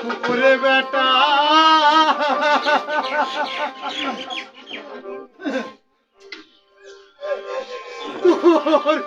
কুকুরে বেটা। তোর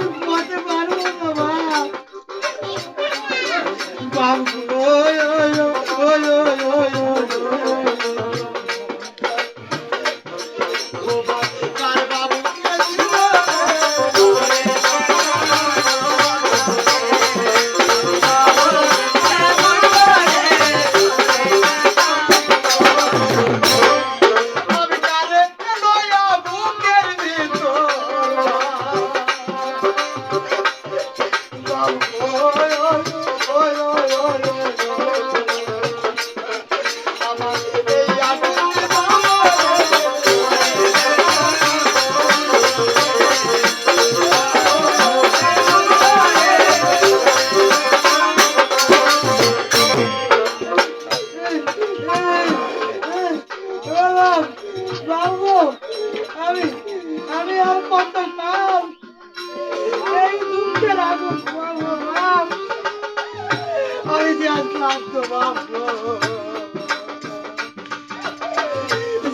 আমি মজা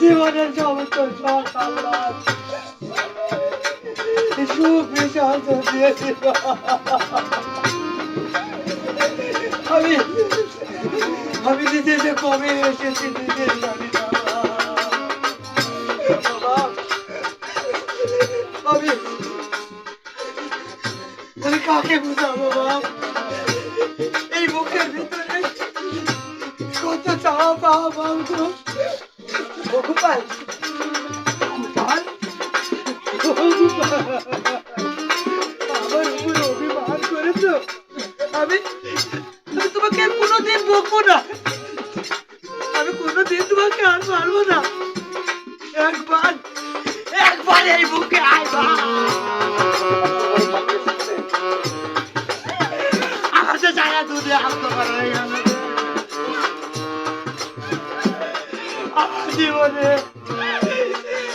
জীবনের সমস্ত শখ আল্লাহ সুখ বিশান্ত দিয়েছিল আমি আমি নিজে যে কবে এসেছি নিজে জানি না বাবা, আমি আমি কাকে বুঝাবো বাপ এই মুখের ভিতরে কত চাওয়া পাওয়া বাবু ও গোপাল গোপাল আমার উপর করেছ? আমি আমি তোমাকে আর কোনোদিন বকবো না। আমি কোনোদিন তোমাকে আর না। একবার একবার এই বুকে আয় বা তো জায়গা দুধে আসতে জীবনে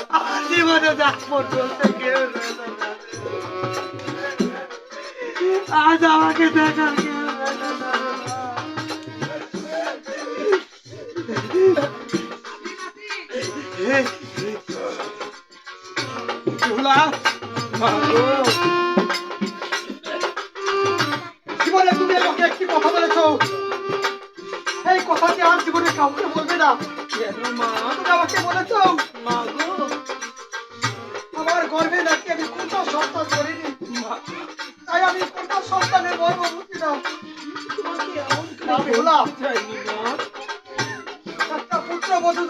আমার জীবনে দেখব চলতে কেউ আজ আমাকে দেখার কেউ জীবনে তুমি আমাকে একটি কথা বলেছ? রইল বলবে না। কেন মা? তুমি আমাকে বলেছ। মা গো। আমার গর্ভে নাকি আমি কোনটা সন্তান করিনি। মা তাই আমি কোনটা সন্তানের গর্ব বুঝি না। আমি হলাম চাইনি মা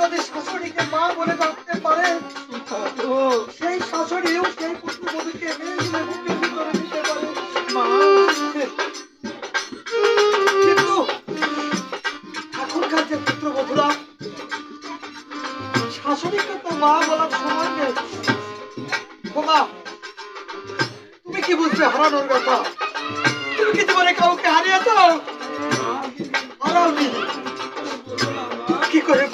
যদি শাশুড়িকে মা বলে ডাকতে বোমা, তুমি কি বুঝবে হারানোর তুমি কি জীবনে কাউকে হারিয়েছ? হারাওনি। কি করে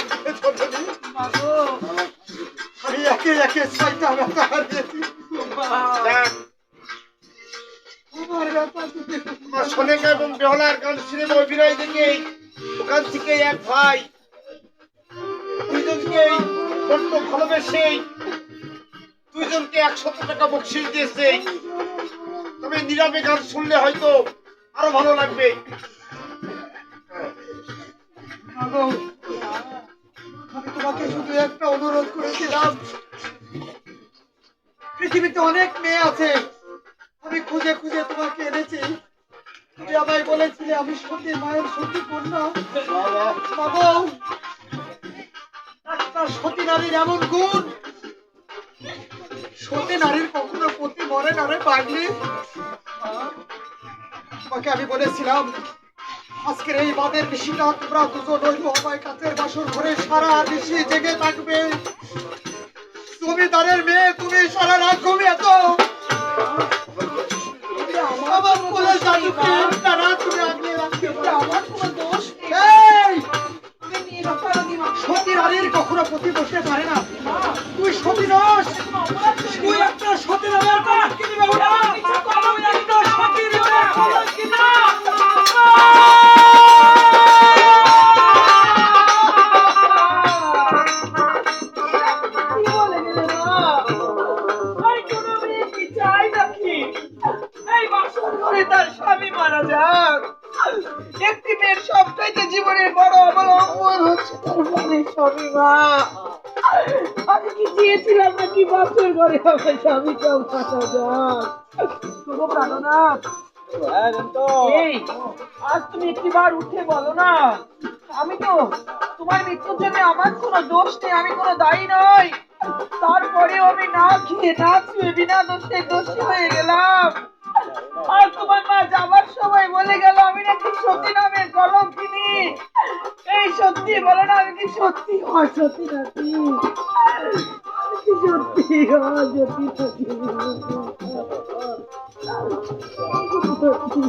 আমি একে একে ছয়টা হারিয়েছি। এবং বেহলার গান সিনেমা অভিনয় দেখে ওখান থেকে এক ভাই ভালোবেসে দুইজনকে একশত টাকা বকশিস দিয়েছে। তবে নীরবে গান শুনলে হয়তো আরও ভালো লাগবে। আমি তোমাকে শুধু একটা অনুরোধ করেছিলাম। পৃথিবীতে অনেক মেয়ে আছে। আমি খুঁজে খুঁজে তোমাকে এনেছি। তুমি আমায় বলেছিলে আমি মায়ের সতী কন্যা বাবু। একটা সতী নারীর এমন গুণ। সতী নারীর কখনো পতি মরে না রে পাগলি। তোমাকে আমি বলেছিলাম, আজকের এই বাদের নিশিটা তোমরা দুজন ওই মহামায় কাছের বাসর ঘরে সারা নিশি জেগে থাকবে। জমিদারের মেয়ে, তুমি সারা রাত ঘুমিয়ে তো আমার কোলে একটা রাত তুমি আগলে রাখতে। আমার মানে আমি উঠে বলো না আমি তো তোমার মৃত্যুর জন্য আমার কোনো দোষ নেই আমি কোনো দায়ী নই তারপরেও আমি না খেয়ে না ছুঁয়ে বিনা দোষে দোষী হয়ে গেলাম আর তোমার মা যাবার সময় বলে গেল, আমি নাকি সত্যি নামের কলম কিনি। এই সত্যি বলো না, আমি কি সত্যি? হয় সত্যি নাকি সত্যি? হয় সত্যি নাকি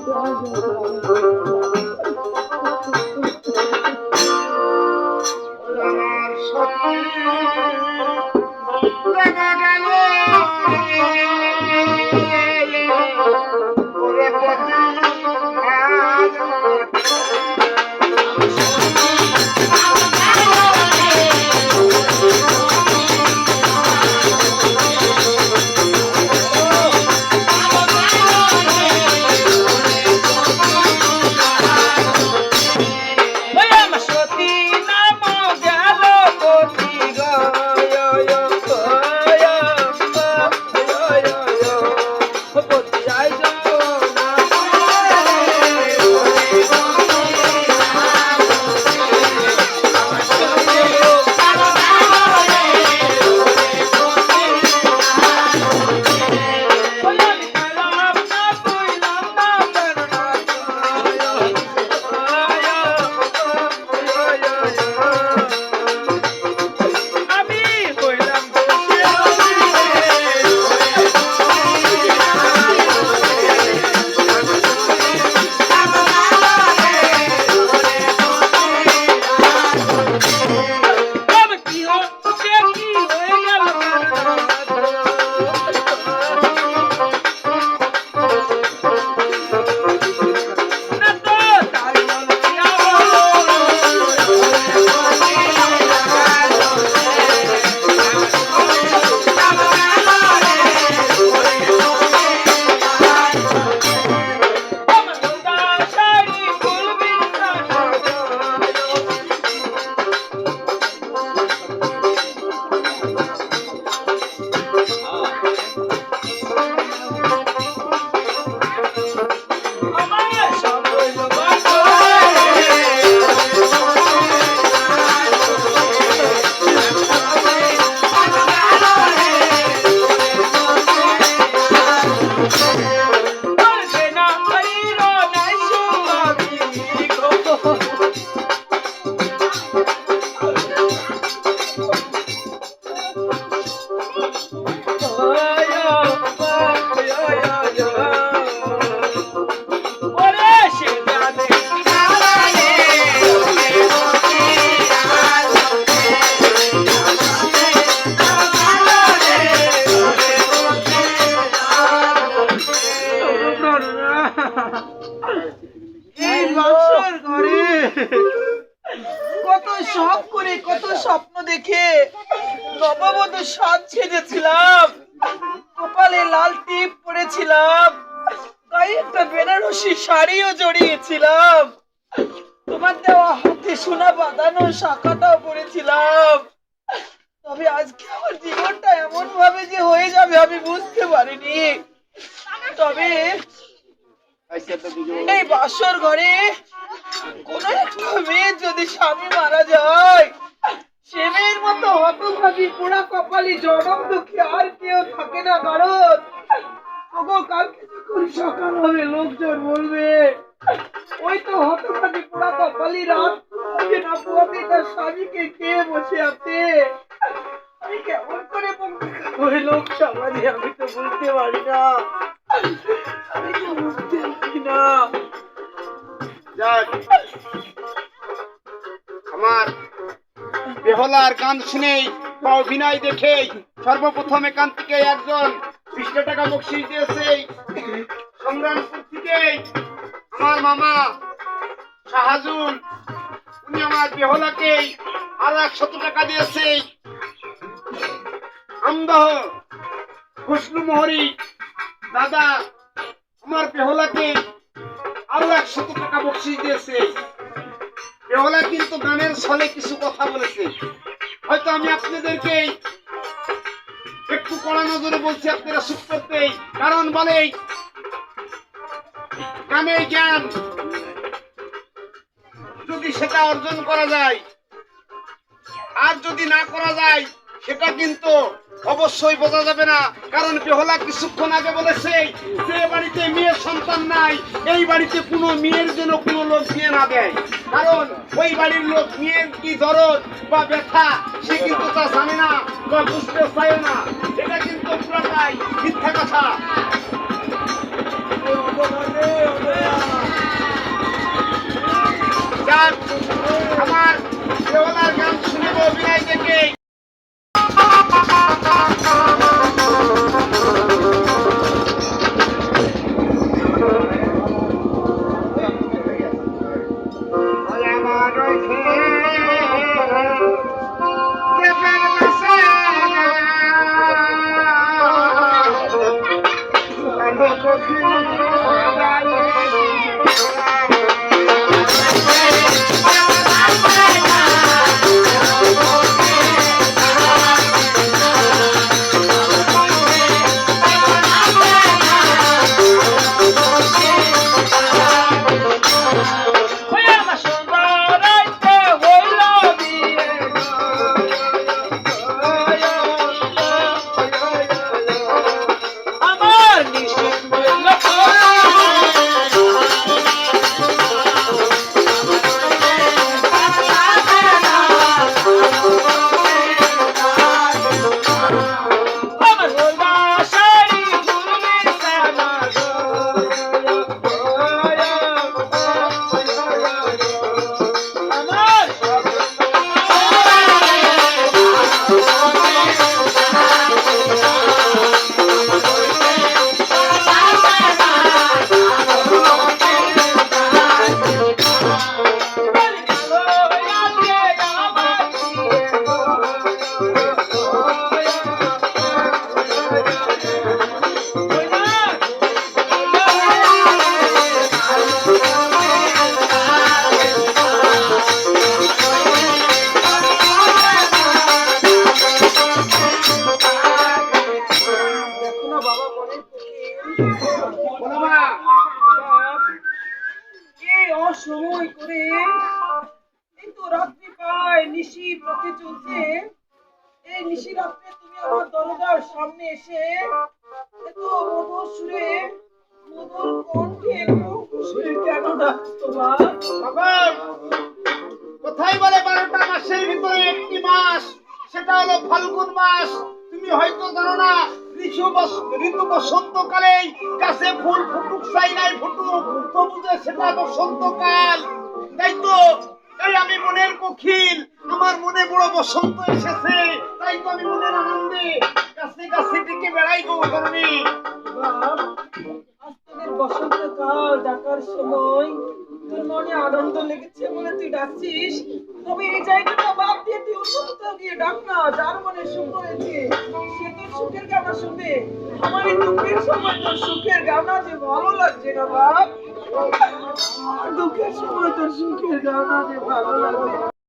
গায়ে একটা বেনারসি শাড়িও জড়িয়েছিলাম। তোমার দেওয়া হাতে সোনা বাঁধানো শাখাটাও পরেছিলাম। তবে আজকে আমার জীবনটা এমন ভাবে যে হয়ে যাবে আমি বুঝতে পারিনি। তবে এই বাসর ঘরে কোন একটা মেয়ে যদি স্বামী মারা যায়, সে মেয়ের মতো হতভাবী পোড়া কপালি জনম দুঃখী আর কেউ থাকে না কারণ সকাল হবে, লোকজন বলবে, ওই তো হতভাবী পোড়া কপালি রাত পোহাতে না পোহাতে তার স্বামীকে খেয়ে বসে আছে। আমি কেমন করে ওই লোক সমাজে, আমি তো বুঝতে পারি না। আমি তো বুঝতে পারি না। যাক, আমার বেহলার গান শুনেই বা অভিনয় দেখেই সর্বপ্রথম এখান থেকে একজন বিশটা টাকা বকশিস দিয়েছে। সংগ্রামপুর থেকে আমার মামা শাহাজুল উনি আমার বেহলাকে আরও একশত টাকা দিয়েছে আমদাহ খুশলু মোহরি দাদা আমার বেহলাকে আরও একশত টাকা বকশিস দিয়েছে। বেহলা কিন্তু গানের ছলে কিছু কথা বলেছে। হয়তো আমি আপনাদেরকে একটু কড়া নজরে বলছি আপনারা চুপ করতে, কারণ বলে গানে জ্ঞান যদি সেটা অর্জন করা যায়, আর যদি না করা যায়, সেটা কিন্তু অবশ্যই বোঝা যাবে না। কারণ বেহলা কিছুক্ষণ আগে বলেছে যে বাড়িতে মেয়ের সন্তান নাই, এই বাড়িতে কোনো মেয়ের জন্য কোনো লোক বিয়ে না দেয়। কারণ ওই বাড়ির লোক মেয়ের কি দরদ বা ব্যথা, সে কিন্তু তা জানে না বা বুঝতে চায় না। এটা কিন্তু পুরাটাই মিথ্যা কথা। কোথায় বলে বারোটা মাসের ভিতরে একটি মাস? সেটা হলো ফাল্গুন মাস। তুমি হয়তো জানো না ঋতু বস- ঋতু বসন্তকালে গাছে ফুল ফুটুক চাই নাই ফুটুক তবু যে সেটা বসন্তকাল। তাই তো আমি মনের কোকিল আমার মনে বড় বসন্ত এসেছে, তাই তো আমি মনের আনন্দে গাছে গাছে ডেকে বেড়াই গো বসন্তকাল ডাকার সময় তোর মনে আনন্দ লেগেছে বলে তুই ডাকছিস? তবে এই জায়গাটা বাদ দিয়ে তুই দিয়ে ডাক না, যার মনে সুখ হয়েছে সে তোর সুখের গানা শুনবে আমার এই দুঃখের সময় তোর সুখের গানা যে ভালো লাগছে না বাপ দুঃখের সময় তোর সুখের গানা যে ভালো লাগছে।